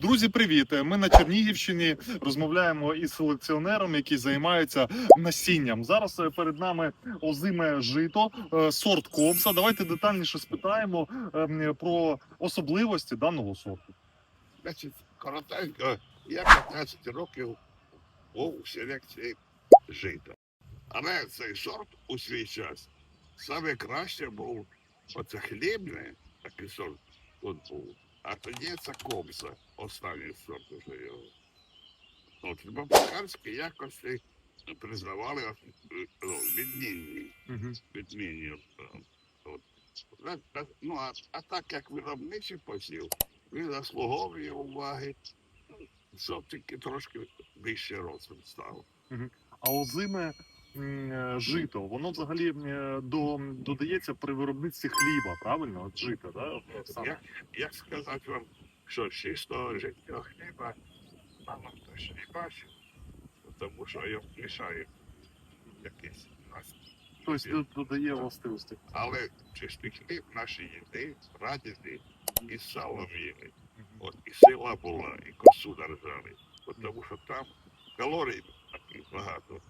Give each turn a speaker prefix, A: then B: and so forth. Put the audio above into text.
A: Друзі, привіт! Ми на Чернігівщині розмовляємо із селекціонером, який займається насінням. Зараз е, перед нами озиме жито, е, сорт комса. Давайте детальніше спитаємо ем, про особливості даного сорту.
B: Значить, коротенько, я 15 років був у селекції жита. Але цей сорт у свій час саме краще був оце хлібне, такий сорт тут був. А тоді це комса, останній сорт уже його. От бабакарські якості признавали е, ну, відмінні. відмінні. От. Е, е, Ну, а, а так як виробничий посів, він заслуговує уваги, щоб тільки трошки вище розмір став.
A: А озиме е, жито, воно взагалі е, до, додається при виробництві хліба, правильно? От жито, да?
B: Як, як сказати вам, що чистого життя хліба мало хто ще не бачив, тому що його мішає якийсь нас.
A: Тобто додає властивості.
B: Але чистий хліб наші їди, прадіди і сало їли. От і сила була, і косу держали. От Тому що там калорій багато.